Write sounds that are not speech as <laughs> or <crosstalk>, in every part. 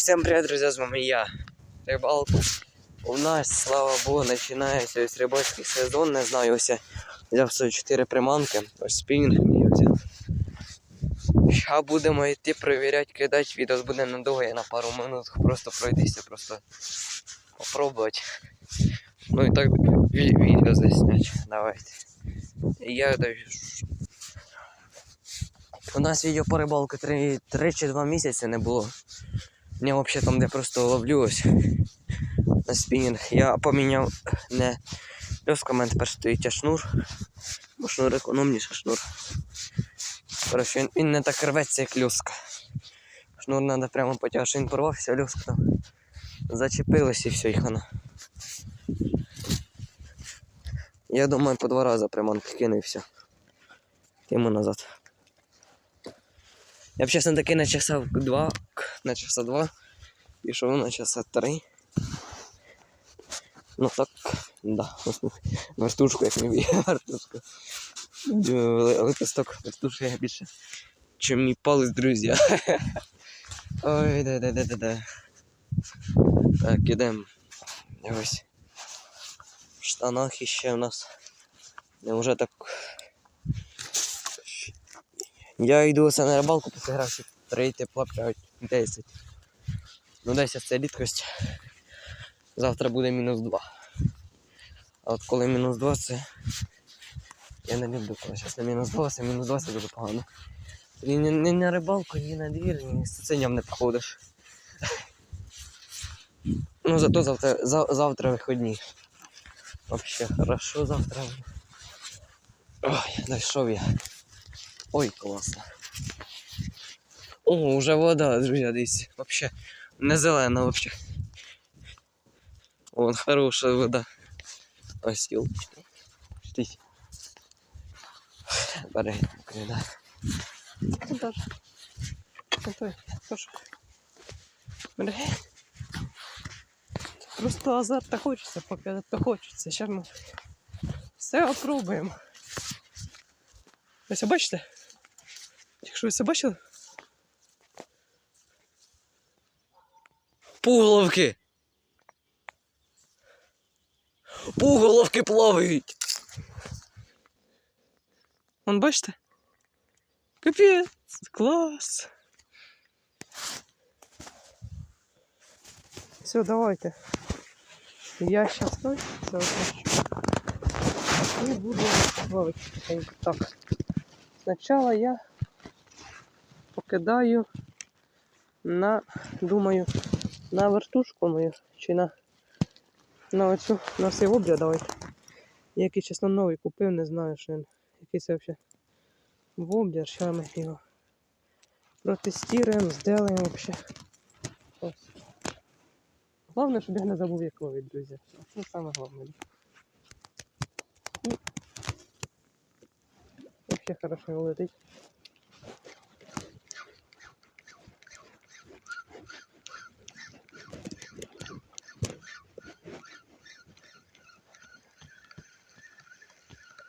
всем привет, друзья, с вами я. Рибалку. У нас, слава Богу, починається ось рибальський сезон. Не знаю, ось я взяв свої 4 приманки. Ось спінінг мій взяв. Ща будемо йти перевіряти, кидати. Відео буде недовго, я на пару минут просто пройтися, просто попробувати. Ну і так відео засняти. Давайте. Я даю. У нас відео по рибалці 3, 3 чи 2 місяці не було. Я взагалі там, де просто ловлю на спінінг. Я поміняв не льоска, в мене тепер стоїть а шнур. Бо шнур економніше шнур. Коротше, він, він не так рветься, як льоска. Шнур треба прямо потягти, він порвався, льоска там зачепилась і все, і хана. Я думаю, по два рази приманки кину і все. Йому назад. Я б чесно таки на часа два, на часа два, пішов на часа три. Ну так, да. <laughs> Вертушку, як не б'є, вертушка. Е, Лепесток вертушки я більше. Чим мій палець, друзі. <laughs> Ой, да да да да да Так, ідемо. Ось. В штанах іще у нас. Вже так я йду оце на рибалку 3 тепла 5, 10. Ну 10 це рідкость. Завтра буде мінус 2. А от коли мінус 2 це. Я не люблю, коли зараз на мінус 2, це мінус 2 це дуже погано. І ні, ні на рибалку, ні на двір, ні з цуценям не походиш. Ну зато завтра, за, завтра виходні. Вообще хорошо завтра. Ой, знайшов я. Ой, класно. О, уже вода, друзья, дивіться. Вообще не зелена вообще. Вон хорошая вода. Ось ёлочки. Штись. Бери, да. Куда ж? Куда? Пошук. Бери. Просто азарта хочеться, поки то хочеться. Ще ми все опробуємо. Ось бачите? Ви це бачили? Пуголовки! Пуголовки плавають! Вон бачите? Капець! Клас! Все, давайте. Я сейчас все отлично. И буду ловить. Так. Сначала я покидаю на, думаю, на вертушку мою чи на, на оцю, на обряд давайте. Я чесно новий купив, не знаю, що він. Який це взагалі воблер, що ми його протестуємо, зделаємо взагалі. Ось. Головне, щоб я не забув, як ловить, друзі. Це саме головне. І Вообще хорошо летить.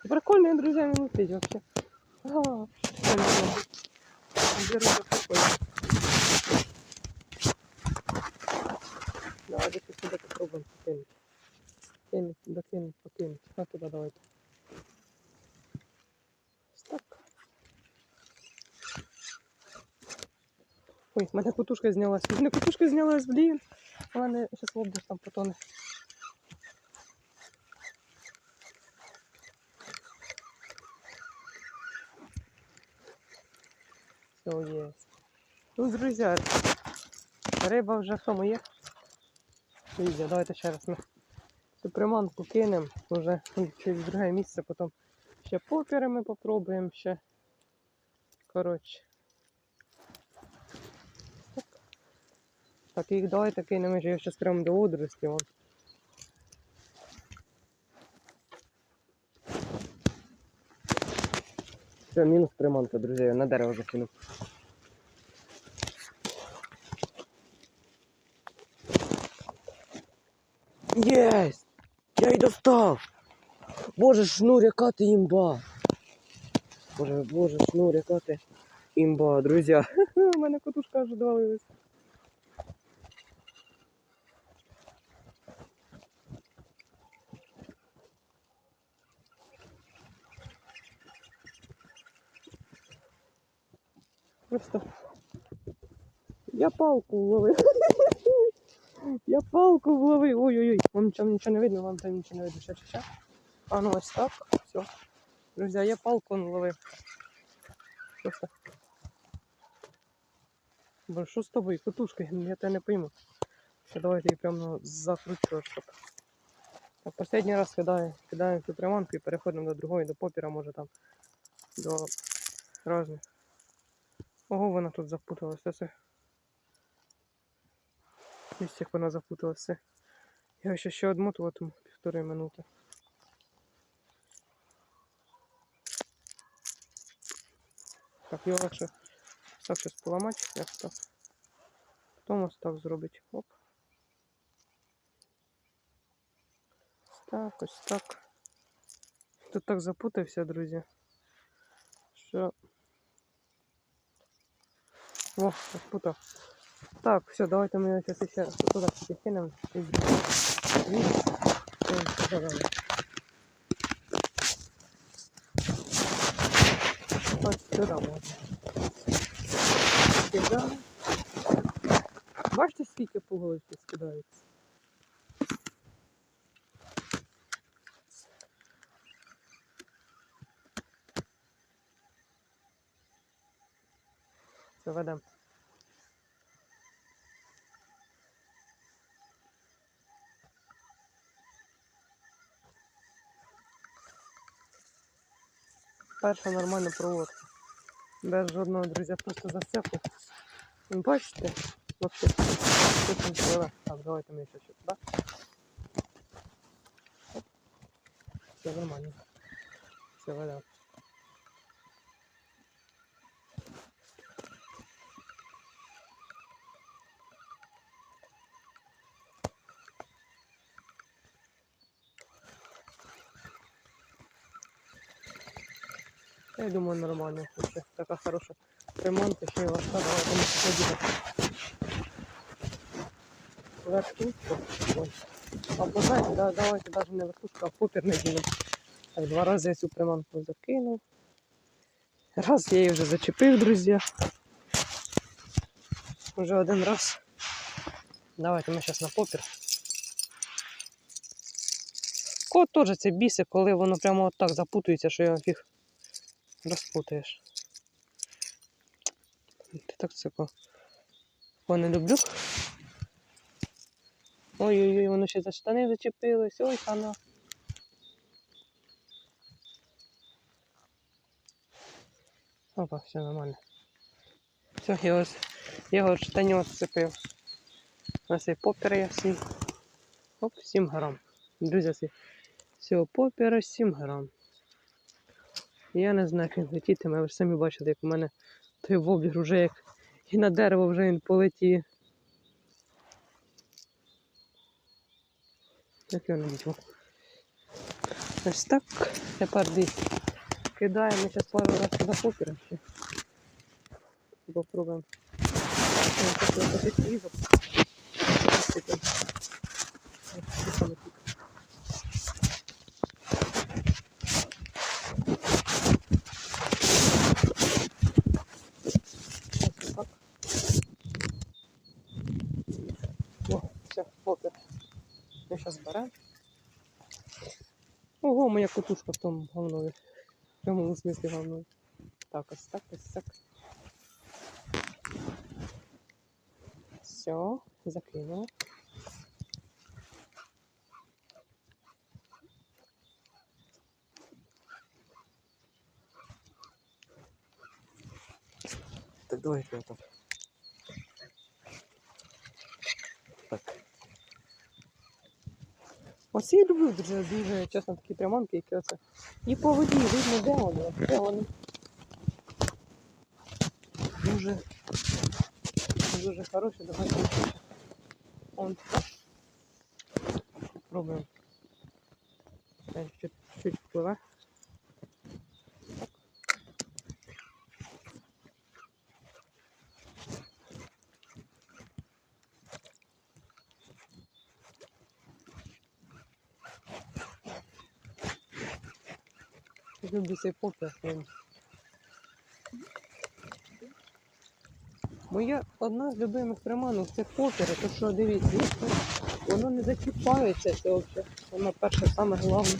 Прикольно, друзьями летить вообще. А, прикольно. Давайте сюда попробуем покинуть. Кинуть, докинуть, покинуть. А туда давайте. Так. Ой, в мене кутушка знялась. В мене кутушка знялась, блін. У мене зараз там потоне. Ну, друзі, риба вже тому є. Друзі, давайте ще раз ми цю приманку кинемо. Вже через друге місце, потім ще попіри ми попробуємо ще. Коротше. Так. Їх давайте кинемо, я зараз прямо до одрості. Вон. Все, мінус приманка, друзі, я на дерево закинув. Єсть! Я її достав! Боже шнур, яка ти імба! Боже, боже, шнур, яка ти імба, друзі! <laughs> У мене котушка вже довалилась. Просто я палку ловив. Я палку вловив. Ой-ой-ой. Вам там нічого не видно, вам там нічого не видно. Ще, ще, ще. А ну ось так. Все. Друзі, я палку вловив. Просто. Бо що з тобою, кутушка? Я тебе не пойму. Ще давайте її прямо закручу, щоб. Так, останній раз кидаю, кидаємо цю приманку і переходимо до другої, до попіра, може там. До різних. Ого, вона тут запуталася. Ось як вона запуталася. Я ще ще одмотуватиму півтори минути. Так, його легше так щось поламати, як так. Потім ось так зробить. Оп. Так, ось так. Тут так запутався, друзі. Що. О, запутав. Так, все, давайте ми його зараз ще туди підкинемо. Ось сюди можна. Скидаємо. Бачите, скільки пуговички скидається? Все, ведемо. Перша нормальна проводка. Без жодного друзі, просто засипу. Ви Бачите? Там. Так, давайте ми ще. Оп. Все нормально. Все, ведемо. Я думаю, нормально. Така хороша приманка, ще й важка. Ми сьогодні верхушку. Ой. Або да, давайте навіть не верхушку, а попір не ділимо. Так, два рази я цю приманку закинув. Раз я її вже зачепив, друзі. Уже один раз. Давайте ми зараз на попір. Кот теж це біси, коли воно прямо от так запутується, що я фіг розпутаєш. Ти так цико. О, не люблю. Ой-ой-ой, воно ще за штани зачепилось. Ой, хана. Опа, все нормально. Все, я ось його штаню зцепив. Ось і попір я свій. Оп, 7 грам. Друзі, всі. Всього попіра 7 грам. Я не знаю, як він летітиме, ви ж самі бачите, як у мене той вобір вже як і на дерево вже він полетів. Як його навіть? Ось так. Тепер десь кидаємо зараз пару разів попіра ще. Попробуємо. Ось так я посить різок. Ось таке. Ось таке. Ось так. О, все, попір. Ми зараз беремо. Ого, моя кутушка в тому говнові. В прямому смислі говнові. Так, ось так, ось так. Все, закинула. Так, давайте я так. Так. Оці я люблю дуже, дуже чесно такі прямонки, які оце. І по воді видно, де вони, де вони. Дуже, дуже хороші, давайте. Он. Пробуємо. Чуть-чуть впливе. Люблю цей попір. Моя одна з любимих приманок це попери, то що дивіться, воно не зачіпається це. Воно перше саме головне.